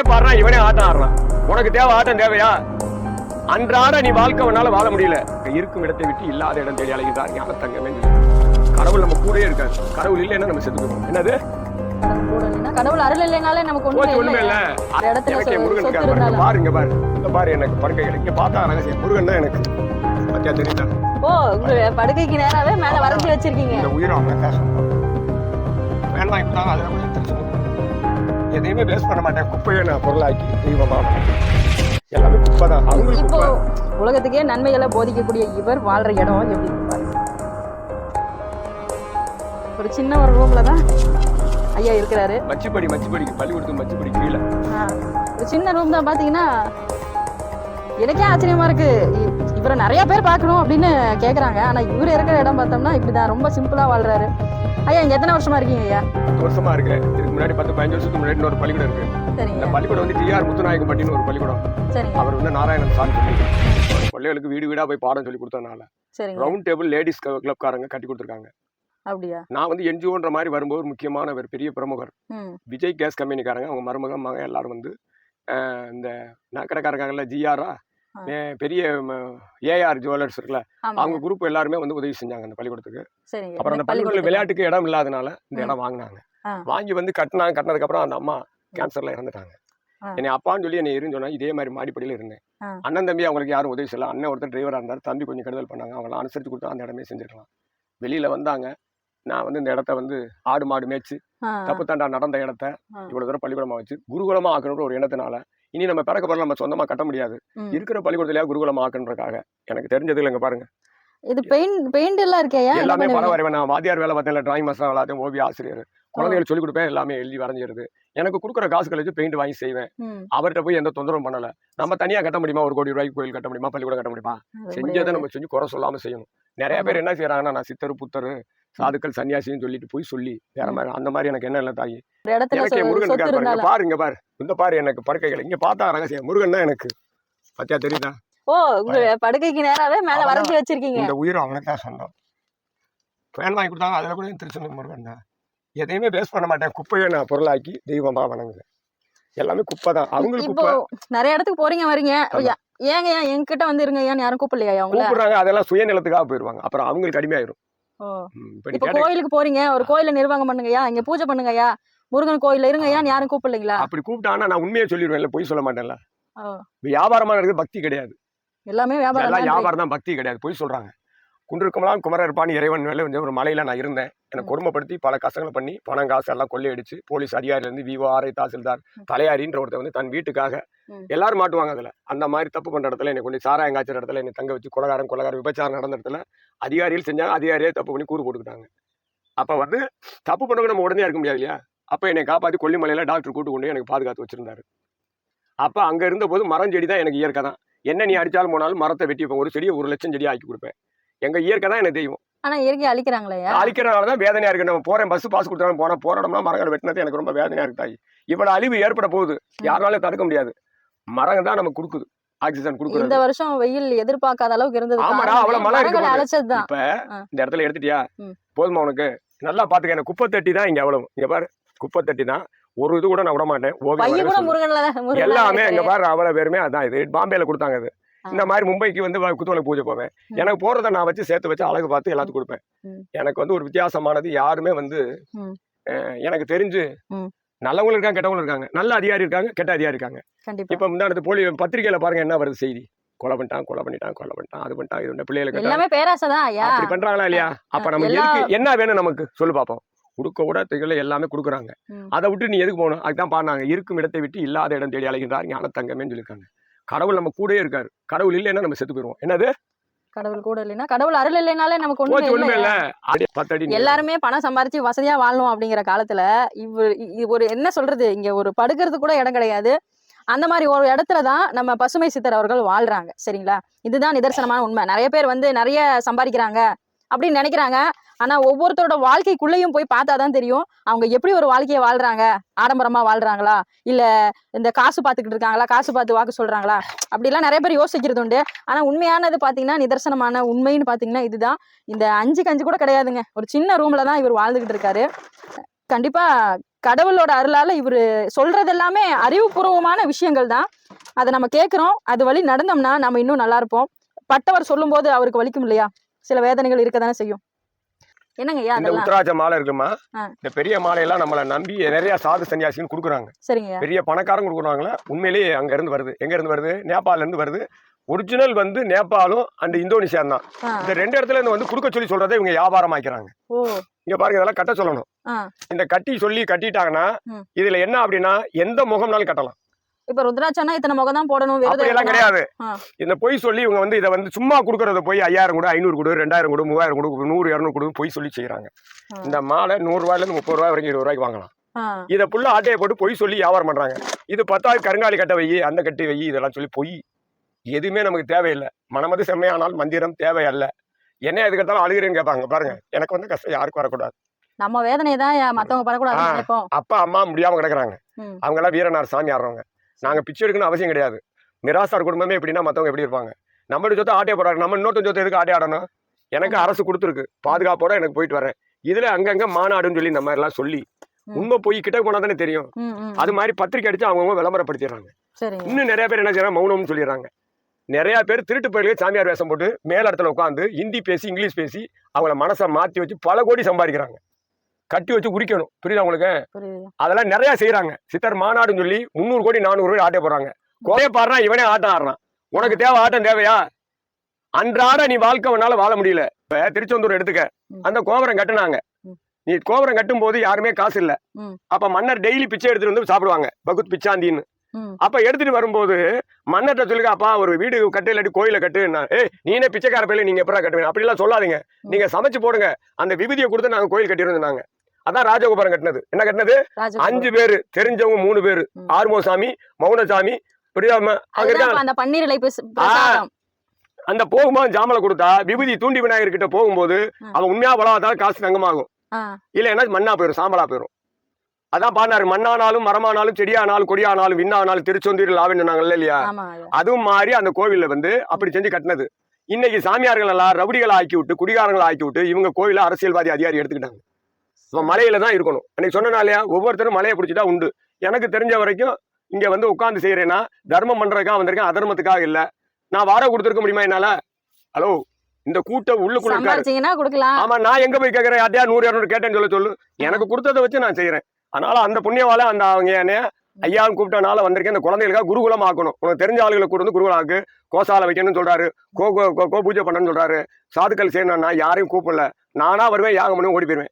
இவனே பாடுறான் இவனே ஆட்டம் ஆடுறான். உனக்கு தேவை ஆட்டம் தேவையா? அன்றாட நீ வாழ்க்கை உன்னால வாழ முடியல. இருக்கும் இடத்தை விட்டு இல்லாத இடம் தேடி அழைக்கிறார் ஞான தங்கமே கடவுள் நம்ம கூடயே இருக்காரு. கடவுள் இல்லைன்னா நம்ம செத்து போயிடுவோம். என்னது? கூட இல்லைன்னா கடவுள் அருள் இல்லைனாலே நமக்கு போச்சு ஒண்ணுமே ஒண்ணுமே இல்ல. இடத்துல முருகன் பாருங்க. பாரு. இந்த பாரு எனக்கு படுக்கை இங்க பார்த்தா ரகசியம் முருகன் தான் எனக்கு. பத்தியா தெரியுதா? ஓ உங்க படுக்கைக்கு நேராவே மேல வரைஞ்சி வச்சிருக்கீங்க. இந்த உயிர் அவன் தான் வேணாம் இப்பதான் அதில் கொஞ்சம் தெரிஞ்சு எதையுமே வேஸ்ட் பண்ண மாட்டேன். குப்பையை நான் பொருளாக்கி தெய்வமா? எல்லாமே குப்பை தான் அவங்களுக்கு இப்போ உலகத்துக்கே நன்மைகளை போதிக்கக்கூடிய இவர் வாழ்ற இடம் எப்படி ஒரு சின்ன ஒரு ரூம்ல தான் ஐயா இருக்கிறாரு. மச்சுப்படி மச்சுப்படிக்கு பள்ளிக்கூடத்து மச்சுப்படி கீழே. ஒரு சின்ன ரூம் தான் பாத்தீங்கன்னா எனக்கே ஆச்சரியமா இருக்கு. இவரை நிறைய பேர் பார்க்கணும் அப்படின்னு கேக்குறாங்க. ஆனா இவர் இருக்கிற இடம் பார்த்தோம்னா இப்படிதான். ரொம்ப சிம்பிளா வாழ்றாரு. ஐயா இங்க எத்தனை வருஷமா இருக்கீங்க ஐயா? பத்து வருஷமா இருக்கேன் இதுக்கு முன்னாடி பத்து பதினஞ்சு வருஷத்துக்கு முன்னாடி இன்னொரு பள்ளிக்கூடம் இருக்கு. இந்த பள்ளிக்கூடம் வந்து டிஆர் முத்துநாயகம்பட்டின்னு ஒரு பள்ளிக்கூடம். அவர் வந்து நாராயணன் சாமி சொல்லி பிள்ளைகளுக்கு வீடு வீடா போய் பாடம் சொல்லி கொடுத்தனால சரிங்க. ரவுண்ட் டேபிள் லேடிஸ் கிளப்காரங்க கட்டி கொடுத்துருக்காங்க. அப்படியா? நான் வந்து என்ஜிஓன்ற மாதிரி வரும்போது ஒரு முக்கியமான ஒரு பெரிய பிரமுகர். விஜய் கேஸ் கம்பெனிக்காரங்க அவங்க மருமகன் மகன் எல்லாரும் வந்து இந்த நக்கடைக்காரங்கல்ல ஜிஆரா. பெரிய ஏஆர் ஜுவல்லர்ஸ் இருக்குல்ல அவங்க குரூப் எல்லாருமே வந்து உதவி செஞ்சாங்க அந்த பள்ளிக்கூடத்துக்கு. அப்புறம் அந்த இந்த பள்ளிக்கூடத்துல விளையாட்டுக்கு இடம் இல்லாதனால இந்த. இடம் வாங்கினாங்க. வாங்கி வந்து கட்டினாங்க கட்டினதுக்கு அப்புறம் அந்த அம்மா கேன்சர்ல இறந்துட்டாங்க. என்னை அப்பான்னு சொல்லி என்னை இருந்து சொன்னா இதே மாதிரி மாடிப்படியில இருந்தேன். அண்ணன் தம்பி அவங்களுக்கு யாரும் உதவி செய்யல. அண்ணன் ஒருத்தர் டிரைவரா இருந்தார். தம்பி கொஞ்சம் கெடுதல் பண்ணாங்க. அவங்கள அனுசரித்து கொடுத்தா அந்த இடமே செஞ்சிருக்கலாம். வெளியில வந்தாங்க. நான் வந்து இந்த இடத்த வந்து ஆடு மாடு மேய்ச்சி தப்பு தாண்டா நடந்த இடத்த. இவ்வளவு தூரம் பள்ளிக்கூடமா வச்சு குருகுலமா ஆக்கணுன்ற ஒரு எண்ணத்தினால இனி நம்ம பிறக்க பிறகு நம்ம சொந்தமா கட்ட முடியாது. இருக்கிற பள்ளிக்கூடத்திலேயே குருகுலமா ஆக்கணுன்றக்காக எனக்கு தெரிஞ்சது இல்லைங்க பாருங்க. இது பெயிண்ட் பெயிண்ட் எல்லாம் இருக்கே ஐயா என்ன எல்லாமே? பரவாயில்லை நான் வாத்தியார் வேலை பார்த்தேன் டிராயிங் மாஸ்டர் பார்த்தேன் ஓவிய ஆசிரியர். குழந்தைகள் சொல்லிக் கொடுப்பேன் எல்லாமே எழுதி வரைஞ்சிருது எனக்கு கொடுக்குற காசுகளை வச்சு பெயிண்ட் வாங்கி செய்வேன். அவர்கிட்ட போய் எந்த தொந்தரவும் பண்ணல. நம்ம தனியா கட்ட முடியுமா? ஒரு கோடி ரூபாய்க்கு கோயில் கட்ட முடியுமா? பள்ளிக்கூடம் கட்ட முடியுமா? செஞ்சதை. நம்ம செஞ்சு குறை சொல்லாம செய்யணும். நிறைய பேர் என்ன செய்யறாங்கன்னா நான் சித்தர் புத்தர் சாதுக்கள் சன்னியாசின்னு சொல்லிட்டு போய் சொல்லி வேற மாதிரி அந்த மாதிரி எனக்கு என்ன இல்லை தாயி? எனக்கு முருகன் இருக்காரு பாருங்க. பாரு இங்க பாரு. இந்த பாரு எனக்கு படுக்கைகள். இங்க பார்த்தா ரகசியம். முருகன் தான் எனக்கு. பத்தியா தெரியுதா? ஓ உங்க படுக்கைக்கு நேராவே மேல. வரைஞ்சி வச்சிருக்கீங்க. இந்த உயிர் அவனுக்கு தான் சொந்தம் ஃபேன் வாங்கி கொடுத்தாங்க அதில் கூட திருச்செந்தூர் முருகன் தான். எதையுமே வேஸ்ட் பண்ண மாட்டேன். குப்பையை நான் பொருளாக்கி தெய்வமா வணங்குவேன். எல்லாமே குப்பை தான். அவங்களுக்கு இப்போ குப்பை. நிறைய இடத்துக்கு போறீங்க வரீங்க. ஏங்க ஏன் என்கிட்ட வந்து இருங்க? ஏன்னு யாரும் கூப்பிடலையா அவங்கள கூப்பிடுறாங்க. அதெல்லாம் சுயநலத்துக்காக போயிடுவாங்க அப்புறம் அவங்களுக்கு அடிமையாயிரும். இப்ப கோயிலுக்கு போறீங்க ஒரு கோயில நிர்வாகம் பண்ணுங்கய்யா இங்க பூஜை பண்ணுங்கய்யா முருகன் கோயில்ல இருங்கய்யான்னு யாரும் கூப்பிடலைங்களா அப்படி கூப்பிட்டாங்கன்னா நான் உண்மையை சொல்லிடுவேன் பொய் சொல்ல மாட்டேன்ல. வியாபாரமா இருக்குது பக்தி கிடையாது எல்லாமே வியாபாரம் வியாபாரம் தான் பக்தி கிடையாது பொய் சொல்றாங்க குன்றுக்கமெல்லாம் குமரர் இருப்பான் இறைவன் மேல வந்து ஒரு மலையில நான் இருந்தேன் என்னை. கொடுமைப்படுத்தி பல கஷ்டங்களை பண்ணி பணம் காசு எல்லாம் கொள்ளையடிச்சு போலீஸ் அதிகாரில இருந்து விவோ ஆர்ஐ தாசில்தார். தலையாரின்ற ஒருத்தர் வந்து தன் வீட்டுக்காக. எல்லாரும் மாட்டுவாங்க அதுல. அந்த மாதிரி தப்பு பண்ற இடத்துல என்னை கொண்டு சாராயம் காய்ச்சற இடத்துல என்னை தங்க வச்சு கொலகாரம் கொலகாரம் விபச்சாரம் நடந்த இடத்துல அதிகாரிகள் செஞ்சாங்க. அதிகாரியே தப்பு பண்ணி கூறு போட்டுக்கிட்டாங்க. அப்ப வந்து தப்பு பண்ணவங்க நம்ம உடனே இருக்க முடியாது இல்லையா? அப்ப என்னை காப்பாத்தி கொல்லிமலையில டாக்டர் கூட்டு கொண்டு எனக்கு பாதுகாத்து வச்சிருந்தாரு. அப்ப அங்க இருந்த போது மரம் செடி தான் எனக்கு இயற்கை தான். என்ன நீ அடிச்சாலும் போனாலும் மரத்தை வெட்டி வைப்பேன். ஒரு செடியை ஒரு லட்சம் செடியா ஆக்கி கொடுப்பேன். எங்க இயற்கை தான் எனக்கு தெய்வம். ஆனா இயற்கையை அழிக்கிறாங்களேயா அழிக்கிறனால தான் வேதனையா இருக்கு. நம்ம போறேன் பஸ் பாஸ் கொடுத்தாலும் போனா போராடம்னா மரங்கள் வெட்டினது எனக்கு ரொம்ப வேதனையா இருக்கு தாய். இவ்வளவு அழிவு ஏற்பட போகுது. யாருனாலும் தடுக்க முடியாது. மரங்கள் தான் நமக்கு கொடுக்குது. ஆக்சிஜன் இந்த கொடுக்குறது வருஷம் வெயில் எதிர்பார்க்காத அளவுக்கு இருந்தது ஆமாடா, அவ்வளவு மழை இருக்கு இப்ப. இந்த இடத்துல எடுத்துட்டியா. போதுமா உனக்கு? நல்லா பாத்துக்க எனக்கு குப்பை தட்டி தான் இங்க எவ்வளவு இங்க பாரு குப்பை தட்டி தான். ஒரு இது கூட நான் விட மாட்டேன். எல்லாமே இங்க. பாரு அவ்வளவு பேருமே அதான் இது. பாம்பேல கொடுத்தாங்க இது. ஆ. இந்த மாதிரி மும்பைக்கு வந்து குத்துவிளக்கு பூஜை போவேன். எனக்கு போறதை நான் வச்சு சேர்த்து வச்சு அழகு பார்த்து எல்லாத்துக்கும் கொடுப்பேன். எனக்கு வந்து ஒரு வித்தியாசமானது யாருமே வந்து எனக்கு தெரிஞ்சு. நல்லவங்களும் இருக்காங்க கெட்டவங்களும் இருக்காங்க. நல்ல அதிகாரி இருக்காங்க கெட்ட அதிகாரி இருக்காங்க. இப்ப முந்தானத்து போலி பத்திரிகையில பாருங்க என்ன வருது செய்தி? கொலை பண்ணிட்டான் கொலை பண்ணிட்டான் கொலை பண்ணிட்டான் அது பண்ணிட்டான் இது பிள்ளைகளுக்கு எல்லாமே பேராசைதான் அப்படி பண்றாங்களா இல்லையா? அப்ப நம்ம எல்லா- எதுக்கு என்ன வேணும் நமக்கு? சொல்லு பாப்போம். கொடுக்க கூட திகழ எல்லாமே கொடுக்குறாங்க. அதை விட்டு நீ எதுக்கு போகணும்? அதுதான் பாடினாங்க. இருக்கும் இடத்தை விட்டு இல்லாத இடம் தேடி அலைகின்றார் ஞான தங்கமேன்னு சொல்லியிருக்காங்க. கடவுள் நம்ம கூடயே இருக்காரு. கடவுள் இல்லைன்னா நம்ம செத்து போயிருவோம். என்னது? கடவுள் கூட இல்லைன்னா கடவுள் அருள் இல்லைனாலே நமக்கு ஒண்ணுமே இல்லை. எல்லாருமே பணம் சம்பாரிச்சு வசதியா வாழணும் அப்படிங்கிற காலத்துல இவர் இ- ஒரு என்ன சொல்றது? இங்க ஒரு படுக்கிறது கூட இடம் கிடையாது. அந்த மாதிரி ஒரு இடத்துல தான் நம்ம பசுமை சித்தர் அவர்கள் வாழ்றாங்க. சரிங்களா? இதுதான் நிதர்சனமான உண்மை. நிறைய பேர் வந்து நிறைய சம்பாதிக்கிறாங்க. அப்படின்னு நினைக்கிறாங்க. ஆனா ஒவ்வொருத்தரோட வாழ்க்கைக்குள்ளேயும் போய் பார்த்தாதான் தெரியும். அவங்க எப்படி ஒரு வாழ்க்கையை வாழ்றாங்க? ஆடம்பரமா வாழ்றாங்களா? இல்ல இந்த காசு பார்த்துக்கிட்டு இருக்காங்களா? காசு பார்த்து வாக்கு சொல்றாங்களா? அப்படிலாம் நிறைய பேர் யோசிக்கிறது உண்டு. ஆனா உண்மையானது பாத்தீங்கன்னா நிதர்சனமான உண்மைன்னு பாத்தீங்கன்னா இதுதான். இந்த அஞ்சு கஞ்சு கூட கிடையாதுங்க. ஒரு சின்ன ரூம்ல தான் இவர் வாழ்ந்துகிட்டு இருக்காரு. கண்டிப்பா கடவுளோட அருளால இவர் சொல்றது எல்லாமே அறிவுபூர்வமான விஷயங்கள் தான். அதை நம்ம கேட்குறோம். அது வழி நடந்தோம்னா நம்ம இன்னும் நல்லா இருப்போம். பட்டவர் சொல்லும்போது அவருக்கு வலிக்கும் இல்லையா? சில வேதனைகள் இருக்க தானே செய்யும். என்னங்க ஐயா இந்த அதெல்லாம்? உத்தராட்ச மாலை இருக்குமா. இந்த பெரிய மாலையெல்லாம் நம்மளை நம்பி நிறைய சாது சன்னியாசின்னு கொடுக்குறாங்க. சரிங்க பெரிய பணக்காரங்க கொடுக்குறாங்களா? உண்மையிலேயே அங்க இருந்து வருது. எங்க இருந்து வருது? நேபாள்ல இருந்து வருது. ஒரிஜினல் வந்து நேபாளும் அண்ட் இந்தோனேஷியா தான். இந்த ரெண்டு இடத்துல இருந்து வந்து கொடுக்க சொல்லி சொல்றதை இவங்க வியாபாரம் ஆக்கிறாங்க. இங்க பாருங்க இதெல்லாம் கட்ட சொல்லணும். இந்த கட்டி சொல்லி கட்டிட்டாங்கன்னா. இதுல என்ன அப்படின்னா எந்த முகம்னாலும் கட்டலாம். இப்ப ருத்ராட்சம்னா இத்தனை முகம் தான் போடணும் அப்படியெல்லாம். கிடையாது. இந்த பொய் சொல்லி இவங்க வந்து இதை வந்து சும்மா கொடுக்கறத போய் ஐயாயிரம் கொடு ஐநூறு கொடு ரெண்டாயிரம் கொடு மூவாயிரம் கொடு நூறு இரநூறு கொடு பொய் சொல்லி செய்யறாங்க. இந்த மாலை நூறு ரூபாயில இருந்து முப்பது ரூபாய் வரைக்கும் இருபது ரூபாய்க்கு வாங்கலாம். இதை ஃபுல்லா ஆட்டையை போட்டு பொய் சொல்லி வியாபாரம் பண்றாங்க. இது பத்தாவது கருங்காலி கட்ட வை அந்த கட்டி வை இதெல்லாம் சொல்லி பொய் எதுவுமே நமக்கு தேவையில்லை. மனமது செம்மையானால் மந்திரம் தேவை அல்ல என்ன எதுக்கு எடுத்தாலும் அழுகிறேன்னு கேட்பாங்க. பாருங்க எனக்கு வந்து கஷ்டம் யாருக்கும் வரக்கூடாது. நம்ம வேதனை தான் மத்தவங்க. நினைப்போம்? அப்பா அம்மா முடியாம கிடக்குறாங்க. அவங்க எல்லாம் வீரனார் சாமி ஆடுறவங்க நாங்க பிச்சை எடுக்கணும் அவசியம் கிடையாது. மிராசார் குடும்பமே எப்படின்னா மத்தவங்க எப்படி இருப்பாங்க. நம்மளுடைய சொத்தை ஆட்டையை போடுறாங்க நம்ம இன்னொருத்த சொத்தை எதுக்கு ஆட்டை ஆடணும்? எனக்கு அரசு கொடுத்துருக்கு. பாதுகாப்போட எனக்கு போயிட்டு வரேன். இதுல அங்கங்க மாநாடுன்னு சொல்லி இந்த மாதிரி எல்லாம் சொல்லி. உண்மை போய் கிட்ட போனா தானே தெரியும். அது மாதிரி பத்திரிக்கை அடிச்சு அவங்கவுங்க விளம்பரப்படுத்திடுறாங்க. இன்னும் நிறைய பேர் என்ன செய்யறாங்க மௌனம்னு சொல்லிடுறாங்க. நிறைய பேர் திருட்டு பயிர்களுக்கு சாமியார் வேஷம் போட்டு மேல இடத்துல உட்காந்து ஹிந்தி பேசி இங்கிலீஷ் பேசி அவங்கள மனசை மாத்தி வச்சு பல கோடி சம்பாதிக்கிறாங்க. கட்டி வச்சு உரிக்கணும் புரியுதா உங்களுக்கு? அதெல்லாம் நிறைய செய்யறாங்க சித்தர் மாநாடுன்னு சொல்லி முந்நூறு கோடி நானூறு கோடி ஆட்டே போடுறாங்க. கோய பாடுறா இவனே ஆட்டம் ஆடுறான். உனக்கு தேவை ஆட்டம் தேவையா? அன்றாட நீ வாழ்க்கை உன்னால வாழ முடியல. இப்ப திருச்செந்தூர் எடுத்துக்க. அந்த கோபுரம் கட்டுனாங்க. நீ கோபுரம் கட்டும் போது யாருமே காசு இல்ல. அப்ப மன்னர் டெய்லி பிச்சை எடுத்துட்டு வந்து சாப்பிடுவாங்க. பகுத் பிச்சாந்தின்னு. அப்ப எடுத்துட்டு வரும்போது மன்னர்ட்ட சொல்லுங்க அப்பா ஒரு வீடு கட்டு இல்லாட்டி கோயில கட்டு. ஏய் நீனே பிச்சைக்கார பையில நீங்க எப்படா கட்டுவீங்க? அப்படிலாம் சொல்லாதீங்க. நீங்க சமைச்சு போடுங்க. அந்த விபூதியை கொடுத்து நாங்க கோயில் கட்டியிருந்தாங்க அதான் ராஜகோபுரம் கட்டினது. என்ன கட்டினது. அஞ்சு பேரு தெரிஞ்சவங்க மூணு பேரு. ஆறுமுகசாமி மௌனசாமி புரியாம அங்க இருக்காங்க. அந்த போகும்போது ஜாமலை கொடுத்தா விபூதி தூண்டி விநாயகர் கிட்ட போகும்போது. அவன் உண்மையா வளவாதான் காசு தங்கமாகும். இல்லைன்னா மண்ணா போயிடும் சாம்பலா போயிடும் அதான் பாடினாரு மண்ணானாலும் மரமானாலும் செடியானாலும் கொடியானாலும் விண்ணானாலும் திருச்சொந்தீரில் ஆவின்னாங்கல்ல இல்லையா. அதுவும் மாறி அந்த கோவில்ல வந்து அப்படி செஞ்சு கட்டினது. இன்னைக்கு சாமியார்கள் எல்லாம் ரவுடிகளை ஆக்கி விட்டு குடிகாரங்களை ஆக்கி விட்டு இவங்க கோயில அரசியல்வாதி அதிகாரி எடுத்துக்கிட்டாங்க. மலையில தான் இருக்கணும். அன்னைக்கு சொன்னனாலயா ஒவ்வொருத்தரும் மலையை பிடிச்சிட்டா உண்டு. எனக்கு தெரிஞ்ச வரைக்கும் இங்க வந்து உட்கார்ந்து செய்யறேன்னா தர்மம் பண்றதுக்காக வந்திருக்கேன் அதர்மத்துக்காக இல்ல. நான் வார கொடுத்துருக்க முடியுமா என்னால? ஹலோ இந்த கூட்டம் உள்ளுக்குள்ள கொடுக்கலாம். ஆமா நான் எங்க போய் கேட்கறேன் யார்ட்டையா நூறு இரநூறு கேட்டேன்னு சொல்ல சொல்லு. எனக்கு கொடுத்ததை வச்சு நான் செய்யறேன் அதனால அந்த புண்ணியவால அந்த அவங்க என்னைய ஐயாவும் கூப்பிட்டனால வந்திருக்கேன். இந்த குழந்தைகளுக்காக குருகுலம் ஆக்கணும். உனக்கு தெரிஞ்ச ஆளுகளை கூட்டு வந்து குருகுலம் ஆக்கு. கோசாலை வைக்கணும்னு சொல்றாரு. கோ கோ கோ- கோ பூஜை பண்ணணும்னு சொல்றாரு. சாதுக்கள் செய்யணும்னா யாரையும் கூப்பிடல. நானா வருவேன் யாகம் பண்ணி ஓடி போயிருவேன்.